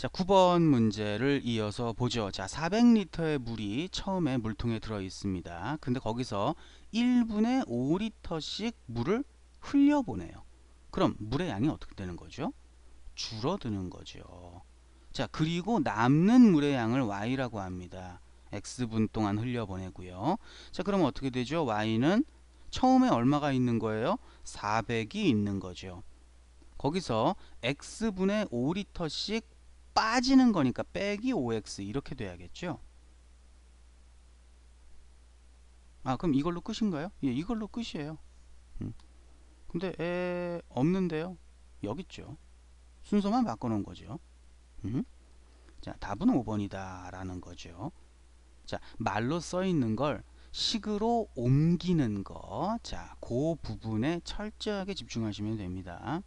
자, 9번 문제를 이어서 보죠. 자, 400리터의 물이 처음에 물통에 들어 있습니다. 근데 거기서 1분에 5리터씩 물을 흘려보내요. 그럼 물의 양이 어떻게 되는 거죠? 줄어드는 거죠. 자, 그리고 남는 물의 양을 y라고 합니다. x분 동안 흘려보내고요. 자, 그러면 어떻게 되죠? y는 처음에 얼마가 있는 거예요? 400이 있는 거죠. 거기서 x분의 5리터씩 빠지는 거니까 빼기 5x 이렇게 돼야겠죠. 아 그럼 이걸로 끝인가요? 예, 이걸로 끝이에요. 음. 근데 에 없는데요. 여기 있죠. 순서만 바꿔놓은 거죠. 음. 자 답은 5번이다 라는 거죠. 자 말로 써 있는 걸 식으로 옮기는 거. 자, 그 부분에 철저하게 집중하시면 됩니다.